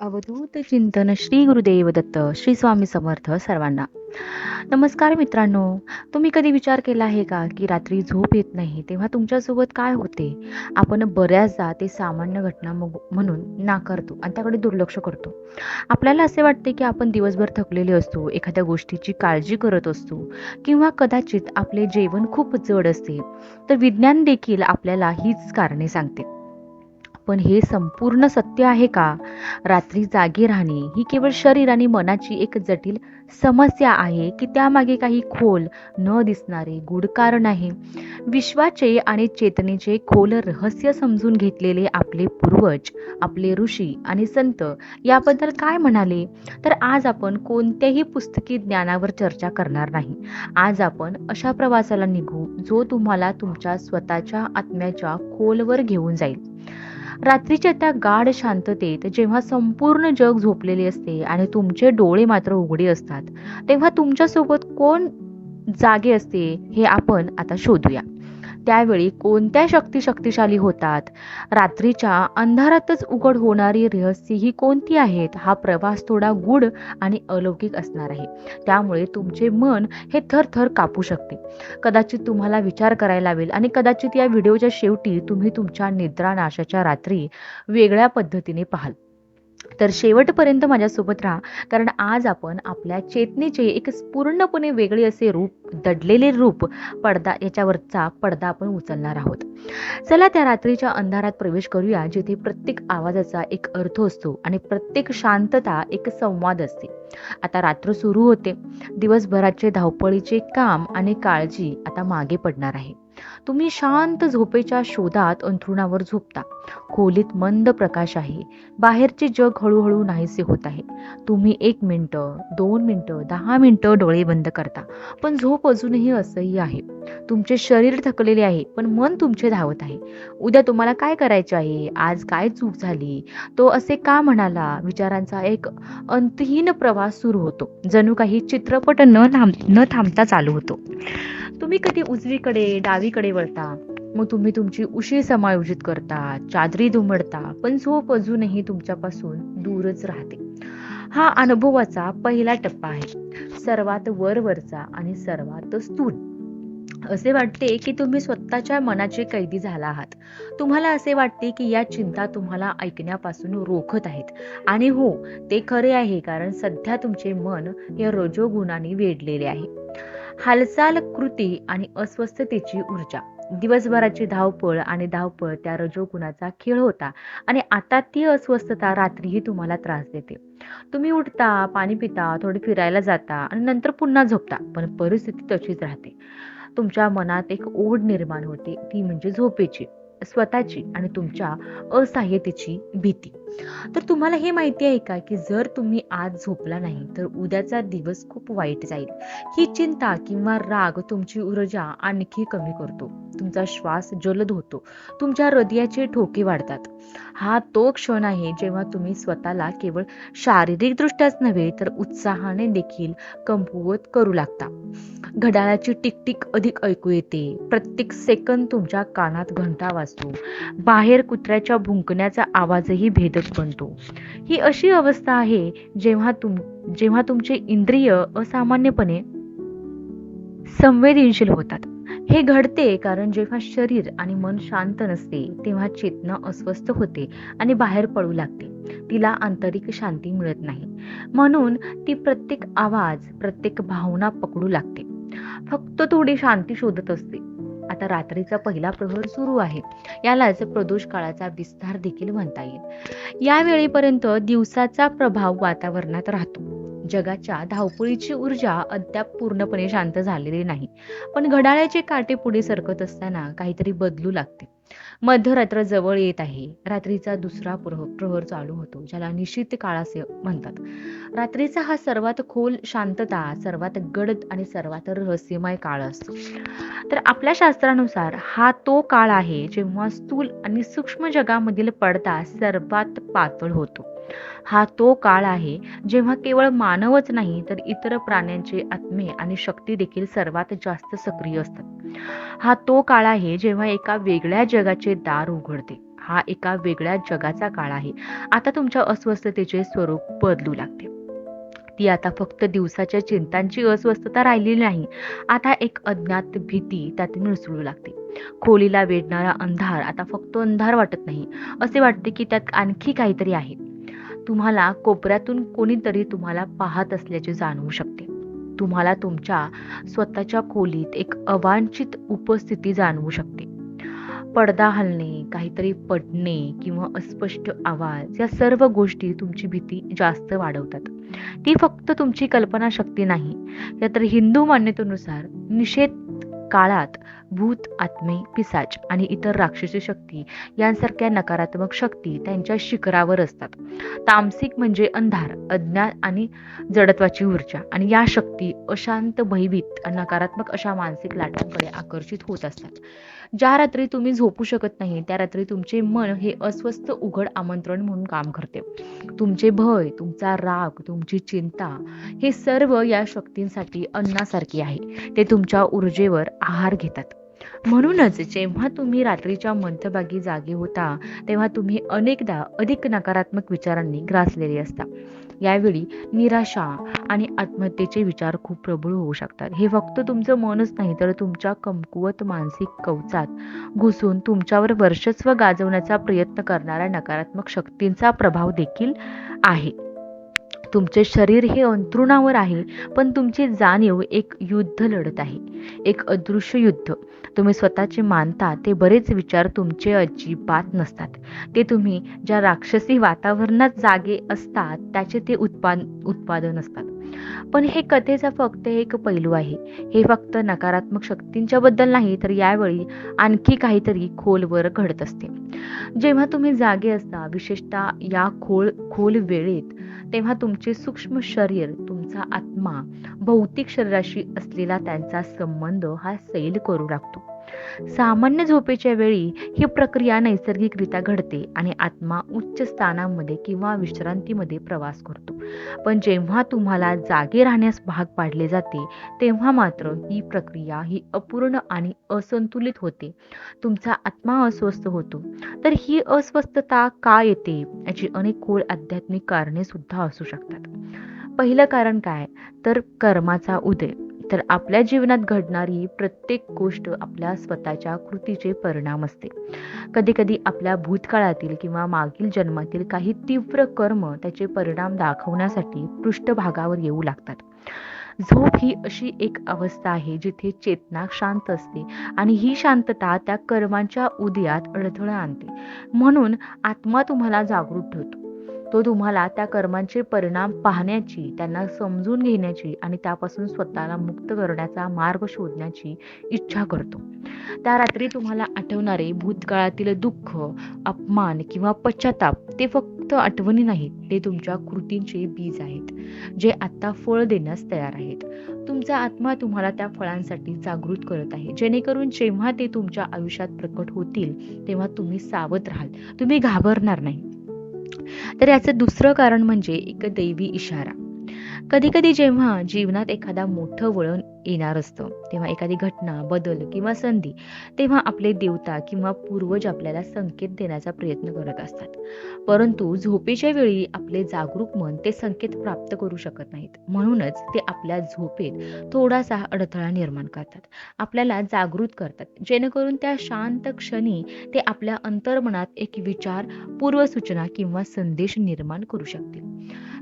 अवधूत चिंतन श्री गुरुदेव दत्त श्री स्वामी समर्थ सर्वांना. नमस्कार मित्रांनो तुम्ही कधी विचार केला आहे का की रात्री झोप येत नाही तेव्हा तुमच्यासोबत काय होते? आपण बऱ्याचदा ते सामान्य घटना मग- म्हणून नाकारतो आणि त्याकडे दुर्लक्ष करतो. आपल्याला असे वाटते की आपण दिवसभर थकलेले असतो एखाद्या गोष्टीची काळजी करत असतो किंवा कदाचित आपले जेवण खूप जड असते तर विज्ञान देखील आपल्याला हीच कारणे सांगते. पण हे संपूर्ण सत्य आहे का? रात्री जागे राहणे ही केवळ शरीर आणि मनाची एक जटिल समस्या आहे की त्यामागे काही खोल न दिसणारे गूढ कारण आहे. विश्वाचे आणि चेतनेचे खोल रहस्य समजून घेतलेले आपले पूर्वज आपले ऋषी आणि संत याबद्दल काय म्हणाले? तर आज आपण कोणत्याही पुस्तकी ज्ञानावर चर्चा करणार नाही. आज आपण अशा प्रवासाला निघू जो तुम्हाला तुमच्या स्वतःच्या आत्म्याच्या खोलवर घेऊन जाईल. रात्रीच्या त्या गाढ शांततेत जेव्हा संपूर्ण जग झोपलेले असते आणि तुमचे डोळे मात्र उघडे असतात तेव्हा तुमच्यासोबत कोण जागे असते हे आपण आता शोधूया. त्यावेळी कोणत्या शक्ती शक्तिशाली होतात? रात्रीच्या अंधारातच उघड होणारी रहस्य ही कोणती आहेत? हा प्रवास थोडा गूढ आणि अलौकिक असणार आहे. त्यामुळे तुमचे मन हे थरथर कापू शकते. कदाचित तुम्हाला विचार करायला लावेल आणि कदाचित या व्हिडिओच्या शेवटी तुम्ही तुमच्या निद्रानाशाच्या रात्री वेगळ्या पद्धतीने पाहाल. तर शेवटपर्यंत माझ्यासोबत राहा. कारण आज आपण आपल्या चेतनेचे एक पूर्णपणे वेगळे असे रूप दडलेले रूप पडदा याच्यावरचा पडदा आपण उचलणार आहोत. चला त्या रात्रीच्या अंधारात प्रवेश करूया जिथे प्रत्येक आवाजाचा एक अर्थ असतो आणि प्रत्येक शांतता एक संवाद असते. आता रात्र सुरू होते. दिवसभराचे धावपळीचे काम आणि काळजी आता मागे पडणार आहे. तुम्ही शांत झोपेच्या शोधात अंथरुणावर झोपता. खोलीत मंद प्रकाश आहे. बाहेरचे जग हळूहळू नाहीसे होत आहे. तुम्ही एक मिनटं दोन मिनटं दहा मिनटं डोळे बंद करता. पण झोप अजूनही असह्य आहे. तुमचे शरीर थकलेले आहे पण मन तुमचे धावत आहे. उद्या तुम्हाला काय करायचे आहे? आज काय चूक झाली? तो असे का म्हणाला? विचारांचा एक अंतहीन प्रवास सुरू होतो. जणू काही चित्रपट न थांब न थांबता चालू होतो. तुम्ही कधी उजवीकडे डावीकडे वळता? मग तुम्ही तुमची उशी समायोजित करता चादरी दुमडता पण झोप अजूनही तुमच्यापासून दूरच राहते. हा अनुभवाचा पहिला टप्पा आहे. सर्वात वरवरचा आणि सर्वात स्थूल. असे वाटते की तुम्ही स्वतःच्या मनाचे कैदी झाला आहात. तुम्हाला असे वाटते की या चिंता तुम्हाला ऐकण्यापासून रोखत आहेत. आणि हो ते खरे आहे कारण सध्या तुमचे मन या रजोगुणाने वेढलेले आहे. हालचाल कृती आणि अस्वस्थतेची ऊर्जा. दिवसभराची धावपळ आणि धावपळ त्या रजोगुणाचा खेळ होता आणि आता ती अस्वस्थता रात्रीही तुम्हाला त्रास देते. तुम्ही उठता पाणी पिता थोडे फिरायला जाता आणि नंतर पुन्हा झोपता पण परिस्थिती तशीच राहते. तुमच्या मनात एक ओढ निर्माण होते ती म्हणजे झोपेची. स्वतःची आणि तुमच्या असहाय्यतेची भीती. तर तुम्हाला हे माहिती आहे का की जर तुम्ही आज झोपला नाही तर उद्याचा दिवस खूप वाईट जाईल. ही चिंता किंवा राग तुमची ऊर्जा आणखी कमी करतो. तुमचा श्वास जलद होतो. तुमच्या हृदयाचे ठोके वाढतात. हा तो क्षण आहे जेव्हा तुम्ही स्वतःला केवळ शारीरिक दृष्ट्याच नव्हे तर उत्साहाने देखील कमकुवत करू लागता. घड्याळाची टिकटिक अधिक ऐकू येते. प्रत्येक सेकंद तुमच्या कानात घंटा वाजतो. बाहेर कुत्र्याच्या भुंकण्याचा आवाजही भेदक बनतो. ही अशी अवस्था आहे जेव्हा तुम जेव्हा तुमचे इंद्रिय असामान्यपणे संवेदनशील होतात. हे घडते कारण जेव्हा शरीर आणि मन शांत नसते तेव्हा चेतना अस्वस्थ होते आणि बाहेर पडू लागते. तिला आंतरिक शांती मिळत नाही. म्हणून ती प्रत्येक आवाज प्रत्येक भावना पकडू लागते. फक्त थोडी शांती शोधत असते. आता रात्रीचा पहिला प्रहर सुरू आहे. यालाच प्रदोष काळाचा विस्तार देखील म्हणता येईल. या वेळेपर्यंत दिवसाचा प्रभाव वातावरणात राहतो. जगाच्या धावपळीची ऊर्जा अद्याप पूर्णपणे शांत झालेली नाही. पण घड्याळाचे काटे पुढे सरकत असताना काहीतरी बदलू लागते. मध्यरात्र जवळ येत आहे. रात्रीचा दुसरा प्रह प्रहर चालू होतो ज्याला निश्चित काळ असे म्हणतात. रात्रीचा हा सर्वात खोल शांतता सर्वात गडद आणि सर्वात रहस्यमय काळ असतो. तर आपल्या शास्त्रानुसार हा तो काळ आहे जेव्हा स्थूल आणि सूक्ष्म जगामधील पडदा सर्वात पातळ होतो. हा तो काळ आहे जेव्हा केवळ मानवच नाही तर इतर प्राण्यांचे आत्मे आणि शक्ती देखील सर्वात जास्त सक्रिय असतात. हा तो काळ आहे जेव्हा एका वेगळ्या जगाचे दार उघडते. हा एका वेगळ्या जगाचा काळ आहे. आता तुमच्या अस्वस्थतेचे स्वरूप बदलू लागते. ती आता फक्त दिवसाच्या चिंतांची अस्वस्थता राहिलेली नाही. आता एक अज्ञात भीती त्यात मिसळू लागते. खोलीला वेढणारा अंधार आता फक्त अंधार वाटत नाही. असे वाटते की त्यात आणखी काहीतरी आहे. तुम्हाला कोपऱ्यातून कोणीतरी तुम्हाला पाहत असल्याचे जाणवू शकते. तुम्हाला तुमच्या स्वतःच्या खोलीत एक अवांछित उपस्थिती जाणवू शकते. पडदा हलणे काहीतरी पडणे किंवा अस्पष्ट आवाज या सर्व गोष्टी तुमची भीती जास्त वाढवतात. ती फक्त तुमची कल्पनाशक्ती नाही. या तर हिंदू मान्यतेनुसार निषेध काळात भूत आत्मे पिसाच आणि इतर राक्षसी शक्ती यांसारख्या नकारात्मक शक्ती त्यांच्या शिखरावर असतात. तामसिक म्हणजे अंधार अज्ञान आणि जडत्वाची ऊर्जा आणि या शक्ती अशांत भयभीत नकारात्मक अशा मानसिक लाटांकडे आकर्षित होत असतात. ज्या रात्री तुम्ही झोपू शकत नाही त्या रात्री तुमचे मन हे अस्वस्थ उघड आमंत्रण म्हणून काम करते. तुमचे भय तुमचा राग तुमची चिंता हे सर्व या शक्तींसाठी अन्नासारखी आहे. ते तुमच्या ऊर्जेवर आहार घेतात. म्हणूनच जेव्हा तुम्ही रात्रीच्या मध्यभागी जागे होता तेव्हा तुम्ही अनेकदा अधिक नकारात्मक विचारांनी ग्रासलेले असता. यावेळी निराशा आणि आत्महत्येचे विचार खूप प्रबळ होऊ शकतात. हे फक्त तुमचं मनच नाही तर तुमच्या कमकुवत मानसिक कवचात घुसून तुमच्यावर वर्चस्व गाजवण्याचा प्रयत्न करणाऱ्या नकारात्मक शक्तींचा प्रभाव देखील आहे. तुमचे शरीर हे अंतरुणावर आहे पण तुमची जाणीव एक युद्ध लढत आहे एक अदृश्य युद्ध. तुम्ही स्वतःचे मानता ते बरेच विचार तुमचे अजिबात नसतात. ते तुम्ही ज्या राक्षसी वातावरणात जागे असतात त्याचे ते उत्पाद उत्पादन असतात. पण हे कथेचा फक्त एक पैलू आहे. हे फक्त नकारात्मक शक्तींच्या बद्दल नाही तर यावेळी आणखी काहीतरी खोलवर घडत असते. जेव्हा तुम्ही जागे असता विशेषतः या खोल खोल वेळेत तेव्हा तुमचे सूक्ष्म शरीर तुमचा आत्मा भौतिक शरीराशी असलेला त्यांचा संबंध हा सैल करू लागतो. सामान्य झोपेच्या वेळी ही प्रक्रिया नैसर्गिकरित्या घडते आणि आत्मा उच्च स्थानामध्ये किंवा विश्रांतीमध्ये प्रवास करतो. पण जेव्हा तुम्हाला जागे राहण्यास भाग पाडले जाते तेव्हा मात्र ही प्रक्रिया ही अपूर्ण आणि असंतुलित होते. तुमचा आत्मा अस्वस्थ होतो. तर ही अस्वस्थता का येते याची अनेक खोल आध्यात्मिक कारणे सुद्धा असू शकतात. पहिलं कारण काय? तर कर्माचा उदय. तर आपल्या जीवनात घडणारी प्रत्येक गोष्ट आपल्या स्वतःच्या कृतीचे परिणाम असते. कधीकधी आपल्या भूतकाळातील किंवा मागील जन्मातील काही तीव्र कर्म त्याचे परिणाम दाखवण्यासाठी पृष्ठभागावर येऊ लागतात. झोप ही अशी एक अवस्था आहे जिथे चेतना शांत असते आणि ही शांतता त्या कर्मांच्या उदयात अडथळा आणते. म्हणून आत्मा तुम्हाला जागृत ठेवतो. तो तुम्हाला त्या कर्मांचे परिणाम पाहण्याची त्यांना समजून घेण्याची आणि त्यापासून स्वतःला मुक्त करण्याचा मार्ग शोधण्याची इच्छा करतो. त्या रात्री तुम्हाला आठवणारे भूतकाळातील दुःख अपमान किंवा पश्चाताप ते फक्त आठवणी नाहीत ते तुमच्या कृतींचे बीज आहेत जे आत्ता फळ देण्यास तयार आहेत. तुमचा आत्मा तुम्हाला त्या फळांसाठी जागृत करत आहे. जेणेकरून जेव्हा ते तुमच्या आयुष्यात प्रकट होतील तेव्हा तुम्ही सावध राहाल. तुम्ही घाबरणार नाही. तर याचं दुसरं कारण म्हणजे एक दैवी इशारा. कधी कधी जेव्हा जीवनात एखादा मोठं वळण येणार असतं तेव्हा एखादी घटना बदल किंवा संधी तेव्हा आपले देवता किंवा पूर्वज आपल्याला संकेत देण्याचा प्रयत्न करत असतात. परंतु झोपेच्या वेळी आपले जागरूक मन ते संकेत प्राप्त करू शकत नाहीत. म्हणूनच ते आपल्या झोपेत थोडासा अडथळा निर्माण करतात. आपल्याला जागृत करतात. जेणेकरून त्या शांत क्षणी ते आपल्या अंतर्मनात एक विचार पूर्वसूचना किंवा संदेश निर्माण करू शकतील.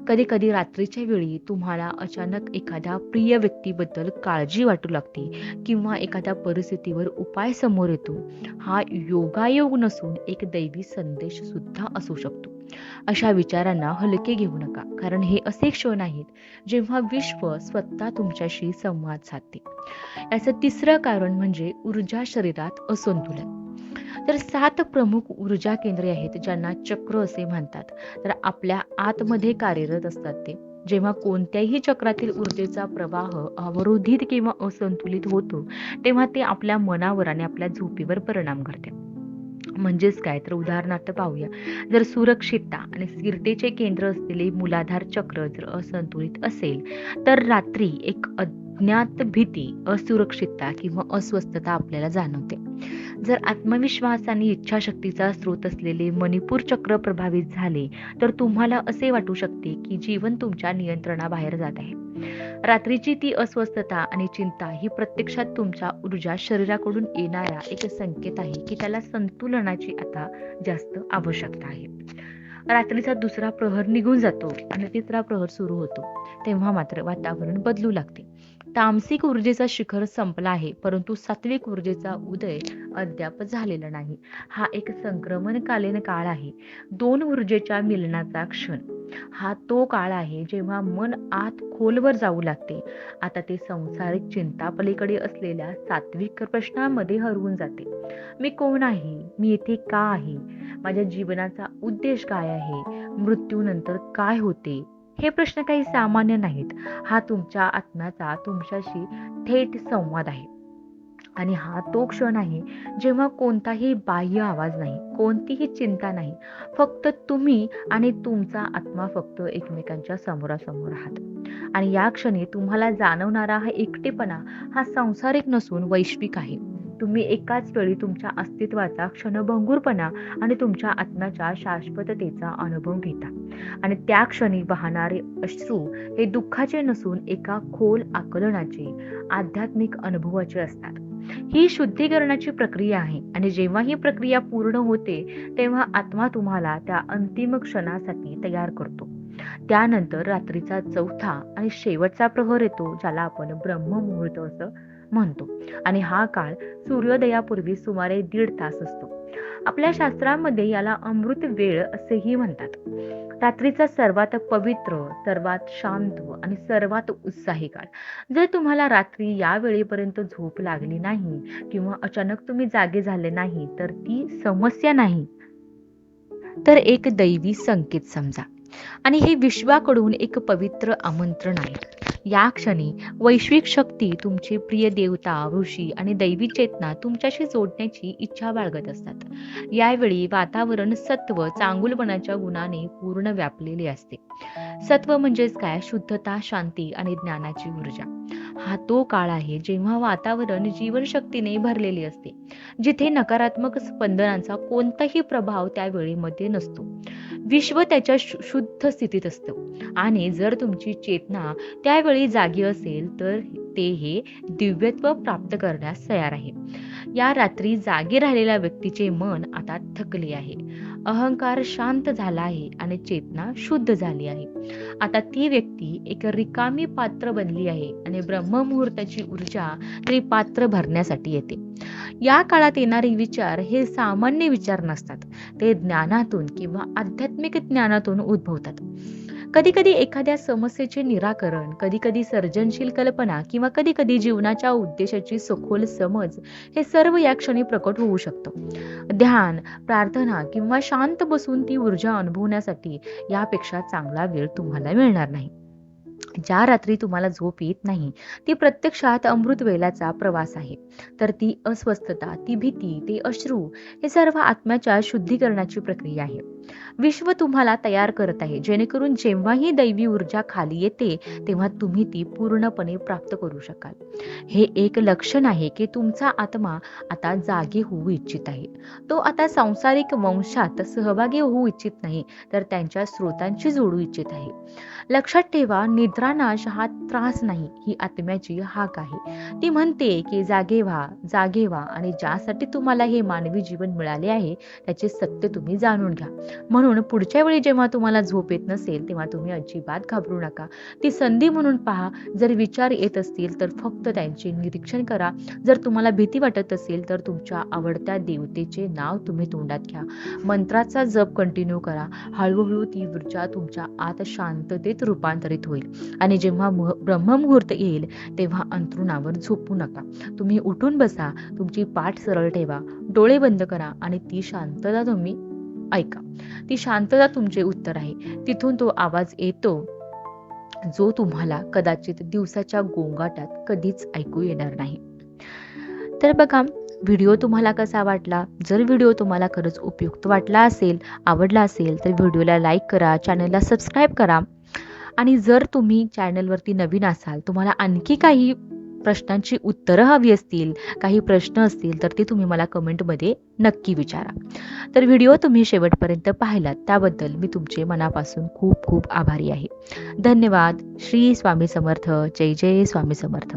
कधी कधी रात्रीच्या वेळी तुम्हाला अचानक एखाद्या प्रिय व्यक्तीबद्दल काळजी वाटू लागते किंवा एखाद्या परिस्थितीवर उपाय समोर येतो. हा योगायोग नसून एक दैवी संदेश सुद्धा असू शकतो. अशा विचारांना हलके घेऊ नका कारण हे असे क्षण आहेत जेव्हा विश्व स्वतः तुमच्याशी संवाद साधते. याचं तिसरं कारण म्हणजे ऊर्जा शरीरात असंतुलन. तर सात प्रमुख ऊर्जा केंद्रे आहेत ज्यांना चक्र असे म्हणतात. तर आपल्या आतमध्ये कार्यरत असतात ते. जेव्हा कोणत्याही चक्रातील ऊर्जेचा प्रवाह अवरोधित किंवा असंतुलित होतो तेव्हा ते आपल्या मनावर आणि आपल्या झोपेवर परिणाम करते. म्हणजेच काय? तर उदाहरणार्थ पाहूया. जर सुरक्षितता आणि स्थिरतेचे केंद्र असलेले मूलाधार चक्र जर असंतुलित असेल तर रात्री एक अज्ञात भीती असुरक्षितता किंवा अस्वस्थता आपल्याला जाणवते. जर आत्मविश्वास आणि इच्छाशक्तीचा स्रोत असलेले मणिपूर चक्र प्रभावित झाले तर तुम्हाला असे वाटू शकते की जीवन तुमच्या नियंत्रणाबाहेर जात आहे. रात्रीची ती अस्वस्थता आणि चिंता ही प्रत्यक्षात तुमच्या ऊर्जा शरीराकडून येणारा एक संकेत आहे की त्याला संतुलनाची आता जास्त आवश्यकता आहे. रात्रीचा दुसरा प्रहर निघून जातो आणि तिसरा प्रहर सुरू होतो. तेव्हा मात्र वातावरण बदलू लागते. तामसिक ऊर्जेचा शिखर संपला आहे परंतु सात्विक ऊर्जेचा उदय अद्याप झालेला नाही. हा एक संक्रमणकालीन काळ आहे. दोन ऊर्जेच्या मिलनाचा क्षण. हा तो काळ आहे जेव्हा मन आत खोलवर जाऊ लागते. आता ते संसारिक चिंता पलीकडे असलेल्या सात्विक प्रश्नामध्ये हरवून जाते. मी कोण आहे? मी येथे का आहे? माझ्या जीवनाचा उद्देश काय आहे? मृत्यूनंतर काय होते? हे प्रश्न काही सामान्य नाहीत. हा तुमच्या आत्म्याचा तुमच्याशी थेट संवाद आहे. आणि हा तो क्षण आहे जेव्हा कोणताही बाह्य आवाज नाही कोणतीही चिंता नाही. फक्त तुम्ही आणि तुमचा आत्मा फक्त एकमेकांच्या समोरासमोर आहात आणि या क्षणी तुम्हाला जाणवणारा हा एकटेपणा हा सांसारिक नसून वैश्विक आहे. तुम्ही एकाच वेळी तुमच्या अस्तित्वाचा क्षणभंगूरपणा आणि तुमच्या आत्म्याच्या शाश्वततेचा अनुभव घेता. आणि त्या क्षणी वाहणारे अश्रू हे दुःखाचे नसून एका खोल आकलनाचे आध्यात्मिक अनुभवाचे असतात. ही शुद्धीकरणाची प्रक्रिया आहे आणि जेव्हा ही प्रक्रिया पूर्ण होते तेव्हा आत्मा तुम्हाला त्या अंतिम क्षणासाठी तयार करतो. त्यानंतर रात्रीचा चौथा आणि शेवटचा प्रहर येतो ज्याला आपण ब्रह्ममुहूर्त असं म्हणतो. आणि हा काळ सूर्योदयापूर्वी सुमारे दीड तास असतो. आपल्या शास्त्रामध्ये याला अमृत वेळ असेही म्हणतात. रात्रीचा सर्वात पवित्र सर्वात शांत आणि सर्वात उत्साही काळ. जर तुम्हाला रात्री या वेळेपर्यंत झोप लागली नाही किंवा अचानक तुम्ही जागे झाले नाही तर ती समस्या नाही. तर एक दैवी संकेत समजा. आणि हे विश्वाकडून एक पवित्र आमंत्रण आहे. या क्षणी वैश्विक शक्ती तुमचे प्रिय देवता ऋषी आणि दैवी चेतना तुमच्याशी जोडण्याची इच्छा बाळगत असतात. यावेळी वातावरण सत्व चांगुलपणाच्या गुणाने पूर्ण व्यापलेले असते. सत्व म्हणजेच काय? शुद्धता शांती आणि ज्ञानाची ऊर्जा. हा तो काळ आहे जेव्हा वातावरण जीवनशक्तीने भरलेले असते. जिथे नकारात्मक स्पंदनांचा कोणताही प्रभाव त्या वेळेमध्ये नसतो. विश्व त्याच्या शुद्ध स्थितीत असतं. आणि जर तुमची चेतना त्यावेळी जागी असेल तर ते हे दिव्यत्व प्राप्त करण्यास तयार आहे. या रात्री जागे राहिलेल्या व्यक्तीचे मन आता थकले आहे. अहंकार शांत झाला आहे आणि चेतना शुद्ध झाली आहे. आता ती व्यक्ती एक रिकामी पात्र बनली आहे आणि ब्रह्ममुहूर्ताची ऊर्जा ते पात्र भरण्यासाठी येते. या काळात येणारे विचार हे सामान्य विचार नसतात. ते ज्ञानातून किंवा आध्यात्मिक ज्ञानातून उद्भवतात. कधी कधी एखाद्या समस्येचे निराकरण कधी कधी सर्जनशील कल्पना किंवा कधी कधी जीवनाच्या उद्देशाची सखोल समज हे सर्व या क्षणी प्रकट होऊ शकतं. ध्यान प्रार्थना किंवा शांत बसून ती ऊर्जा अनुभवण्यासाठी यापेक्षा चांगला वेळ तुम्हाला मिळणार नाही. ज्या रात्री तुम्हाला झोप येत नाही ती प्रत्यक्षात अमृत वेलाचा प्रवास आहे. तर ती अस्वस्थता ती भीती ते अश्रू हे सर्व आत्म्याच्या शुद्धीकरणाची प्रक्रिया आहे. विश्व तुम्हाला तयार करत आहे जेणेकरून जेव्हाही दैवी ऊर्जा खाली येते तेव्हा तुम्ही ती पूर्णपणे प्राप्त करू शकाल. हे एक लक्षण आहे की तुमचा आत्मा आता जागे होऊ इच्छित आहे. तो आता सांसारिक वंशात सहभागी होऊ इच्छित नाही तर त्यांच्या स्रोतांशी जोडू इच्छित आहे. लक्षात ठेवा निद्रा नाश हा त्रास नाही ही आत्म्याची हाक आहे. ती म्हणते की जागे व्हा जागे व्हा आणि ज्यासाठी तुम्हाला हे मानवी जीवन मिळाले आहे त्याचे सत्य तुम्ही जाणून घ्या. म्हणून पुढच्या वेळी जेव्हा तुम्हाला झोप येत नसेल तेव्हा तुम्ही अजिबात घाबरू नका. ती संधी म्हणून पहा जर विचार येत असतील तर फक्त त्यांचे निरीक्षण करा. जर तुम्हाला भीती वाटत असेल तर तुमच्या आवडत्या देवतेचे नाव तुम्ही तोंडात घ्या. मंत्राचा जप कंटिन्यू करा. हळूहळू ती ऊर्जा तुमच्या आत शांततेत रूपांतरित होईल. आणि जेव्हा ब्रह्ममुहूर्त येईल तेव्हा अंतरुणावर झोपू नका. तुम्ही उठून बसा तुमची पाठ सरळ ठेवा डोळे बंद करा आणि ती शांतता तुम्ही ऐका. ती शांतता तुमचे उत्तर आहे. तिथून तो आवाज येतो जो तुम्हाला कदाचित दिवसाच्या गोंगाटात कधीच ऐकू येणार नाही. तर बघा व्हिडिओ तुम्हाला कसा वाटला? जर व्हिडिओ तुम्हाला खरंच उपयुक्त वाटला असेल आवडला असेल तर व्हिडिओला लाईक करा चॅनलला सबस्क्राईब करा. आणि जर तुम्ही चॅनलवरती नवीन असाल तुम्हाला आणखी काही प्रश्नांची उत्तरं हवी असतील काही प्रश्न असतील तर ते तुम्ही मला कमेंटमध्ये नक्की विचारा. तर व्हिडिओ तुम्ही शेवटपर्यंत पाहिलात त्याबद्दल मी तुमचे मनापासून खूप खूप आभारी आहे. धन्यवाद. श्री स्वामी समर्थ. जय जय स्वामी समर्थ.